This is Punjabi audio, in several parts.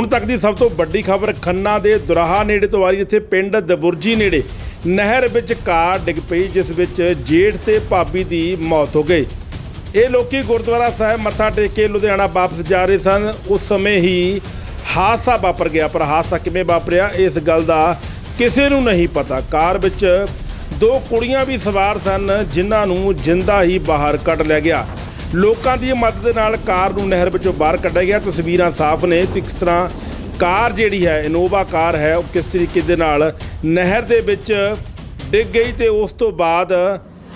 ਹੁਣ ਤੱਕ ਦੀ ਸਭ ਤੋਂ ਵੱਡੀ ਖਬਰ ਖੰਨਾ ਦੇ ਦੁਰਾਹਾ ਨੇੜੇ ਤੋਂ ਆ ਰਹੀ, ਜਿੱਥੇ ਪਿੰਡ ਦਬੁਰਜੀ ਨੇੜੇ ਨਹਿਰ ਵਿੱਚ ਕਾਰ ਡਿੱਗ ਪਈ, ਜਿਸ ਵਿੱਚ ਜੇਠ ਤੇ ਭਾਬੀ ਦੀ ਮੌਤ ਹੋ ਗਈ। ਇਹ ਲੋਕੀ ਗੁਰਦੁਆਰਾ ਸਾਹਿਬ ਮੱਥਾ ਟੇਕ ਕੇ ਲੁਧਿਆਣਾ ਵਾਪਸ ਜਾ ਰਹੇ ਸਨ। ਉਸ ਸਮੇਂ ਹੀ ਹਾਦਸਾ ਵਾਪਰ ਗਿਆ, ਪਰ ਹਾਦਸਾ ਕਿਵੇਂ ਵਾਪਰਿਆ, ਇਸ ਗੱਲ ਦਾ ਕਿਸੇ ਨੂੰ ਨਹੀਂ ਪਤਾ। ਕਾਰ ਵਿੱਚ ਦੋ ਕੁੜੀਆਂ ਵੀ ਸਵਾਰ ਸਨ, ਜਿਨ੍ਹਾਂ ਨੂੰ ਜਿੰਦਾ ਹੀ ਬਾਹਰ ਕੱਢ ਲਿਆ ਗਿਆ। ਲੋਕਾਂ ਦੀ ਮਦਦ ਨਾਲ ਕਾਰ ਨੂੰ ਨਹਿਰ ਵਿੱਚੋਂ ਬਾਹਰ ਕੱਢਿਆ ਗਿਆ। ਤਸਵੀਰਾਂ ਸਾਫ਼ ਨੇ ਤੇ ਕਿਸ ਤਰ੍ਹਾਂ ਕਾਰ ਜਿਹੜੀ ਹੈ, ਇਨੋਵਾ ਕਾਰ ਹੈ, ਉਹ ਕਿਸ ਤਰੀਕੇ ਦੇ ਨਾਲ ਨਹਿਰ ਦੇ ਵਿੱਚ ਡਿੱਗ ਗਈ ਤੇ ਉਸ ਤੋਂ ਬਾਅਦ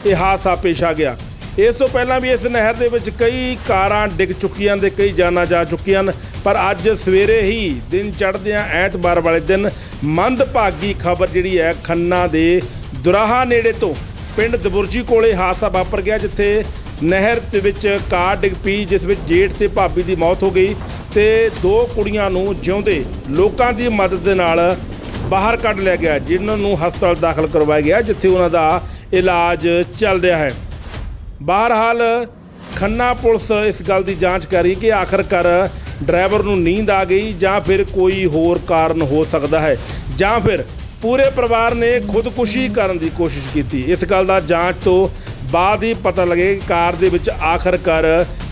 ਇਹ ਹਾਦਸਾ ਪੇਸ਼ ਆ ਗਿਆ। ਇਸ ਤੋਂ ਪਹਿਲਾਂ ਵੀ ਇਸ ਨਹਿਰ ਦੇ ਵਿੱਚ ਕਈ ਕਾਰਾਂ ਡਿੱਗ ਚੁੱਕੀਆਂ ਤੇ ਕਈ ਜਾਨਾਂ ਜਾ ਚੁੱਕੀਆਂ ਹਨ, ਪਰ ਅੱਜ ਸਵੇਰੇ ਹੀ ਦਿਨ ਚੜ੍ਹਦਿਆਂ ਐਤਵਾਰ ਵਾਲੇ ਦਿਨ ਮੰਦਭਾਗੀ ਖਬਰ ਜਿਹੜੀ ਹੈ, ਖੰਨਾ ਦੇ ਦੁਰਾਹਾ ਨੇੜੇ ਤੋਂ ਪਿੰਡ ਦਬੁਰਜੀ ਕੋਲੇ ਹਾਦਸਾ ਵਾਪਰ ਗਿਆ, ਜਿੱਥੇ ਨਹਿਰ ਦੇ ਵਿੱਚ ਕਾਰ ਡਿੱਗ ਪਈ, ਜਿਸ ਵਿੱਚ ਜੇਠ ਤੇ ਭਾਬੀ ਦੀ ਮੌਤ ਹੋ ਗਈ ਤੇ ਦੋ ਕੁੜੀਆਂ ਨੂੰ ਜਿਉਂਦੇ ਲੋਕਾਂ ਦੀ ਮਦਦ ਦੇ ਨਾਲ ਬਾਹਰ ਕੱਢ ਲਿਆ ਗਿਆ, ਜਿਨ੍ਹਾਂ ਨੂੰ ਹਸਪਤਾਲ ਦਾਖਲ ਕਰਵਾਇਆ ਗਿਆ, ਜਿੱਥੇ ਉਹਨਾਂ ਦਾ ਇਲਾਜ ਚੱਲ ਰਿਹਾ ਹੈ। ਬਹਰਹਾਲ ਖੰਨਾ ਪੁਲਿਸ ਇਸ ਗੱਲ ਦੀ ਜਾਂਚ ਕਰ ਰਹੀ ਕਿ ਆਖਰਕਾਰ ਡਰਾਈਵਰ ਨੂੰ ਨੀਂਦ ਆ ਗਈ ਜਾਂ ਫਿਰ ਕੋਈ ਹੋਰ ਕਾਰਨ ਹੋ ਸਕਦਾ ਹੈ, ਜਾਂ ਫਿਰ ਪੂਰੇ ਪਰਿਵਾਰ ਨੇ ਖੁਦਕੁਸ਼ੀ ਕਰਨ ਦੀ ਕੋਸ਼ਿਸ਼ ਕੀਤੀ। ਇਸ ਗੱਲ ਦਾ ਜਾਂਚ ਤੋਂ ਬਾਅਦ ਹੀ ਪਤਾ ਲੱਗੇ ਕਾਰ ਦੇ ਵਿੱਚ ਆਖਰਕਾਰ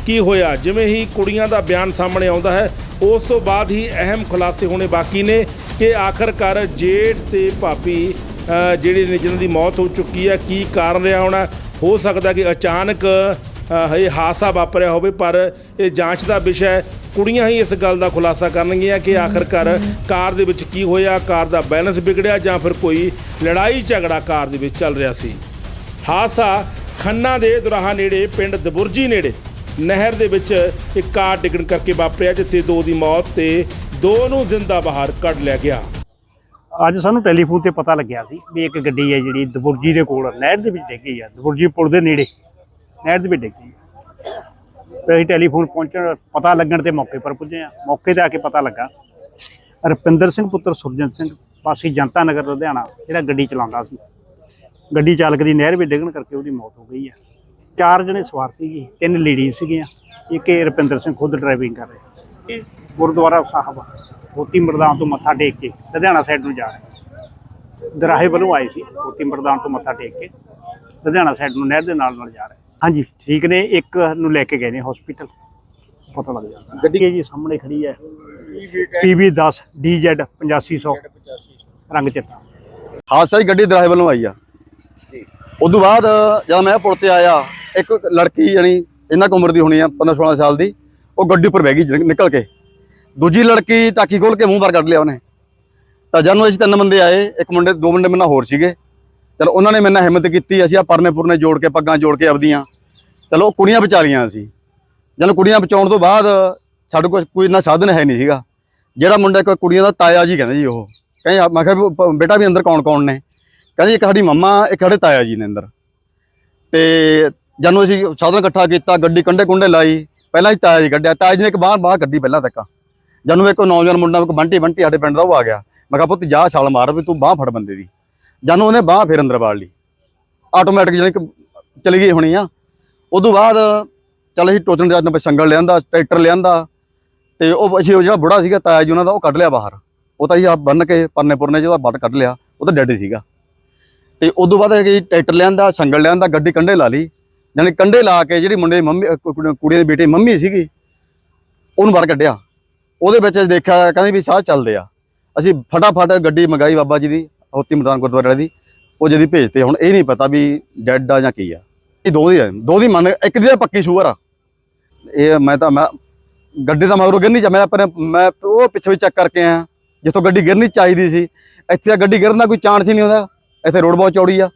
ਕੀ ਹੋਇਆ। ਜਿਵੇਂ ਹੀ ਕੁੜੀਆਂ ਦਾ ਬਿਆਨ ਸਾਹਮਣੇ ਆਉਂਦਾ ਹੈ ਉਸ ਤੋਂ ਬਾਅਦ ਹੀ ਅਹਿਮ ਖੁਲਾਸੇ ਹੋਣੇ ਬਾਕੀ ਨੇ ਕਿ ਆਖਰਕਾਰ ਜੇਠ ਤੇ ਅ, ਜਿਹੜੇ ਨੇ ਜਿਨ੍ਹਾਂ ਦੀ ਮੌਤ ਹੋ ਚੁੱਕੀ ਹੈ ਕੀ ਕਾਰਨ ਰਿਹਾ ਹੋਣਾ? ਹੋ ਸਕਦਾ ਕਿ ਅਚਾਨਕ ਇਹ ਹਾਦਸਾ ਵਾਪਰਿਆ ਹੋਵੇ ਪਰ ਇਹ ਜਾਂਚ ਦਾ ਵਿਸ਼ਾ ਹੈ। ਕੁੜੀਆਂ ਹੀ ਇਸ ਗੱਲ ਦਾ ਖੁਲਾਸਾ ਕਰਨਗੀਆਂ ਕਿ ਆਖਰਕਾਰ ਕਾਰ ਦੇ ਵਿੱਚ ਕੀ ਹੋਇਆ ਕਾਰ ਦਾ ਬੈਲੈਂਸ ਵਿਗੜਿਆ ਜਾਂ ਫਿਰ ਕੋਈ ਲੜਾਈ ਝਗੜਾ ਕਾਰ ਦੇ ਵਿੱਚ ਚੱਲ ਰਿਹਾ ਸੀ। ਹਾਦਸਾ ਖੰਨਾ ਦੇ ਦੁਰਾਹਾ ਨੇੜੇ, ਪਿੰਡ ਦਬੁਰਜੀ ਨੇੜੇ, ਨਹਿਰ ਦੇ ਵਿੱਚ ਇੱਕ ਕਾਰ ਡਿੱਗਣ ਕਰਕੇ ਵਾਪਰਿਆ, ਜਿੱਥੇ ਦੋ ਦੀ ਮੌਤ ਤੇ ਦੋ ਨੂੰ ਜ਼ਿੰਦਾ ਬਾਹਰ ਕੱਢ ਲਿਆ ਗਿਆ। ਅੱਜ ਸਾਨੂੰ ਟੈਲੀਫੋਨ ਤੇ ਪਤਾ ਲੱਗਿਆ ਸੀ ਵੀ ਇੱਕ ਗੱਡੀ ਹੈ ਜਿਹੜੀ ਦਬੁਰਜੀ ਦੇ ਕੋਲ, ਨਹਿਰ ਦੇ ਵਿੱਚ ਡਿੱਗੀ ਆ, ਦਬੁਰਜੀ ਪੁਲ ਦੇ ਨੇੜੇ, ਨਹਿਰ ਦੇ ਵਿੱਚ ਡਿੱਗੀ ਗਈ ਤੇ ਅਸੀਂ ਟੈਲੀਫੋਨ ਪਹੁੰਚਣ, ਪਤਾ ਲੱਗਣ ਤੇ ਮੌਕੇ ਪਰ ਪੁੱਜੇ ਆ ਮੌਕੇ ਤੇ ਆ ਕੇ ਪਤਾ ਲੱਗਾ, ਰੁਪਿੰਦਰ ਸਿੰਘ, ਪੁੱਤਰ ਸੁਰਜਨ ਸਿੰਘ, ਵਾਸੀ ਜਨਤਾ ਨਗਰ ਲੁਧਿਆਣਾ, ਜਿਹੜਾ ਗੱਡੀ ਚਲਾਉਂਦਾ ਸੀ। ਗੱਡੀ ਚਾਲਕ ਦੀ ਨਹਿਰ ਵਿੱਚ ਡਿੱਗਣ ਕਰਕੇ ਉਹਦੀ ਮੌਤ ਹੋ ਗਈ ਆ ਚਾਰ ਜਣੇ ਸਵਾਰ ਸੀਗੇ ਤਿੰਨ ਲੇਡੀਜ਼ ਸੀਗੀਆਂ ਇੱਕ ਇਹ ਰੁਪਿੰਦਰ ਸਿੰਘ ਖੁਦ ਡਰਾਈਵਿੰਗ ਕਰ ਰਿਹਾ ਸੀ ਇਹ ਗੁਰਦੁਆਰਾ ਸਾਹਿਬ ਮੋਤੀ ਮਰਦਾਨ ਤੋਂ ਮੱਥਾ ਟੇਕ ਕੇ ਲੁਧਿਆਣਾ ਸਾਈਡ ਨੂੰ ਜਾ ਰਹੇ ਸੀ ਦਰਾਹੇ ਵੱਲੋਂ ਆਏ ਸੀ ਮੋਤੀ ਮਰਦਾਨ ਤੋਂ ਮੱਥਾ ਟੇਕ ਕੇ ਲੁਧਿਆਣਾ ਸਾਈਡ ਨੂੰ ਨਹਿਰ ਦੇ ਨਾਲ ਨਾਲ ਜਾ ਰਹੇ ਹਾਂਜੀ ਠੀਕ ਨੇ ਇੱਕ ਨੂੰ ਲੈ ਕੇ ਗਏ ਨੇ ਹਸਪੀਟਲ ਪਤਾ ਲੱਗ ਜਾਂਦਾ ਗੱਡੀ ਜੀ ਸਾਹਮਣੇ ਖੜੀ ਹੈ PB 10 DZ 8500 ਰੰਗ ਚਿੱਟਾ ਹਾਦਸਾ ਹੀ ਗੱਡੀ ਦਰਾਹੇ ਵੱਲੋਂ ਆਈ ਆ ਉਦੋਂ ਬਾਅਦ ਜਦੋਂ ਮੈਂ ਪੁਲ ਤੇ ਆਇਆ, ਇੱਕ ਲੜਕੀ ਯਾਨੀ ਇਹਨਾਂ ਕੁ ਉਮਰ ਦੀ ਹੋਣੀ ਆ 15 16 ਸਾਲ ਦੀ, ਉਹ ਗੱਡੀ ਉੱਪਰ ਬਹਿ ਗਈ ਨਿਕਲ ਕੇ। ਦੂਜੀ ਲੜਕੀ ਟਾਕੀ ਖੋਲ ਕੇ ਮੂੰਹ ਬਾਹਰ ਕੱਢ ਲਿਆ ਉਹਨੇ। ਤਾਂ ਜਦੋਂ ਅਸੀਂ ਤਿੰਨ ਬੰਦੇ ਆਏ, ਇੱਕ ਮੁੰਡੇ, ਦੋ ਮੁੰਡੇ ਮੇਰੇ ਨਾਲ ਹੋਰ ਸੀਗੇ। ਚਲੋ ਉਹਨਾਂ ਨੇ ਮੇਰੇ ਨਾਲ ਹਿੰਮਤ ਕੀਤੀ, ਅਸੀਂ ਆ ਪਰਨੇ ਪੁਰਨੇ ਜੋੜ ਕੇ, ਪੱਗਾਂ ਜੋੜ ਕੇ ਆਪਦੀਆਂ। ਚਲੋ ਉਹ ਕੁੜੀਆਂ ਬਚਾ ਲਈਆਂ ਅਸੀਂ ਜਦੋਂ ਕੁੜੀਆਂ ਬਚਾਉਣ ਤੋਂ ਬਾਅਦ ਸਾਡੇ ਕੋਲ ਕੋਈ ਇੰਨਾ ਸਾਧਨ ਹੈ ਨਹੀਂ ਸੀਗਾ। ਜਿਹੜਾ ਮੁੰਡਾ ਇੱਕ ਕੁੜੀਆਂ ਦਾ ਤਾਇਆ ਜੀ ਕਹਿੰਦੇ ਜੀ ਉਹ। ਕਹਿੰਦੇ ਮੈਂ ਕਿਹਾ ਬੇਟਾ ਵੀ ਅੰਦਰ ਕੌਣ ਕੌਣ ਨੇ? ਕਹਿੰਦੀ ਇੱਕ ਸਾਡੀ ਮੰਮਾ, ਇੱਕ ਸਾਡੇ ਤਾਇਆ ਜੀ ਨੇ ਅੰਦਰ। ਤੇ ਜਦੋਂ ਅਸੀਂ ਸਾਧਨ ਇਕੱਠਾ ਕੀਤਾ, ਗੱਡੀ ਕੰਡੇ ਕੁੰਡੇ ਲਾਈ, ਪਹਿਲਾਂ ਹੀ ਤਾਇਆ ਜੀ ਕੱਢਿਆ। ਤਾਇਆ ਜੀ ਨੇ ਇੱਕ ਬਾਹਰ ਬਾਹਰ ਕੱਢੀ ਪਹਿਲਾਂ ਤੱਕ। ਜਦੋਂ ਇੱਕ ਨੌਜਵਾਨ ਮੁੰਡਾ, ਇੱਕ ਬੰਟੀ ਬੰਟੀ ਸਾਡੇ ਪਿੰਡ ਦਾ ਉਹ ਆ ਗਿਆ। ਮੈਂ ਕਿਹਾ, ਪੁੱਤ, ਜਾ ਛਾਲ ਮਾਰ ਵੀ ਤੂੰ ਬਾਹ ਫੜ ਬੰਦੇ ਦੀ। ਜਦੋਂ ਉਹਨੇ ਬਾਹ ਫੇਰ ਅੰਦਰ ਵਾੜ ਲਈ। ਆਟੋਮੈਟਿਕ ਜਿਹੜੀ ਚਲੀ ਗਈ ਹੋਣੀ ਆ। ਉਦੋਂ ਬਾਅਦ ਚੱਲ ਅਸੀਂ ਟੋਚਣ ਦੇ ਨਾਲ ਸੰਗਲ ਲਿਆਂਦਾ, ਟਰੈਕਟਰ ਲਿਆਂਦਾ। ਤੇ ਉਹ ਅਸੀਂ ਉਹ ਜਿਹੜਾ ਬੁੜਾ ਸੀਗਾ, ਤਾਇਆ ਜੀ ਉਹਨਾਂ ਦਾ, ਉਹ ਕੱਢ ਲਿਆ ਬਾਹਰ। ਉਹ ਤਾਂ ਅਸੀਂ ਆ ਬੰਨ ਕੇ ਪਰਨੇ ਪੁਰਨੇ ਜਿਹਦਾ ਬੱਟ ਕੱਢ ਲਿਆ, ਉਹ ਤਾਂ ਡੈਡ ਸੀਗਾ। ਤੇ ਤੋਂ ਬਾਅਦ ਹੈਗੀ ਟਰੈਕਟਰ ਲਿਆਂਦਾ, ਸੰਗਲ ਲਿਆਂਦਾ, ਗੱਡੀ ਕੰਡੇ ਲਾ ਲਈ। ਯਾਨੀ ਕੰਡੇ ਲਾ ਕੇ ਜਿਹੜੀ ਮੁੰਡੇ ਦੀ ਮੰਮੀ, ਅਹ ਕੁ- ਕੁੜੀ ਕੁੜੀ ਦੀ ਮੰਮੀ ਸੀਗੀ, ਉਹਨੂੰ ਬਾਹਰ ਕੱਢਿਆ। ਉਹਦੇ ਵਿੱਚ ਅਸੀਂ ਦੇਖਿਆ, ਕਹਿੰਦੇ ਵੀ ਸਾਹ ਚੱਲਦੇ ਆ। ਅਸੀਂ ਫਟਾਫਟ ਗੱਡੀ ਮੰਗਾਈ ਬਾਬਾ ਜੀ ਦੀ, ਹੋਤੀ ਮਦਾਨ ਗੁਰਦੁਆਰੇ ਦੀ। ਉਹ ਜਦੀ ਭੇਜਤੇ, ਹੁਣ ਇਹ ਨਹੀਂ ਪਤਾ ਵੀ ਡੈਡ ਆ ਜਾਂ ਕੀ ਆ। ਇਹ ਦੋ ਦੀ ਆ, ਦੋ ਦੀ ਮੰਨ, ਇੱਕ ਦੀ ਤਾਂ ਪੱਕੀ ਸ਼ੂਗਰ ਆ। ਇਹ ਮੈਂ ਤਾਂ, ਮੈਂ ਗੱਡੀ ਦਾ ਮਗਰੋਂ ਗਿਰਨੀ ਚਾ ਮੈਂ ਆਪਣੇ, ਮੈਂ ਉਹ ਪਿੱਛੇ ਵੀ ਚੈੱਕ ਕਰਕੇ ਆਇਆ। ਜਿੱਥੋਂ ਗੱਡੀ ਗਿਰਨੀ ਚਾਹੀਦੀ ਸੀ, ਇੱਥੇ ਗੱਡੀ ਗਿਰਨ ਦਾ ਕੋਈ ਚਾਂਸ ਹੀ ਨਹੀਂ ਹੁੰਦਾ ਇੱਥੇ ਰੋਡ ਬਹੁਤ ਚੌੜੀ ਆ।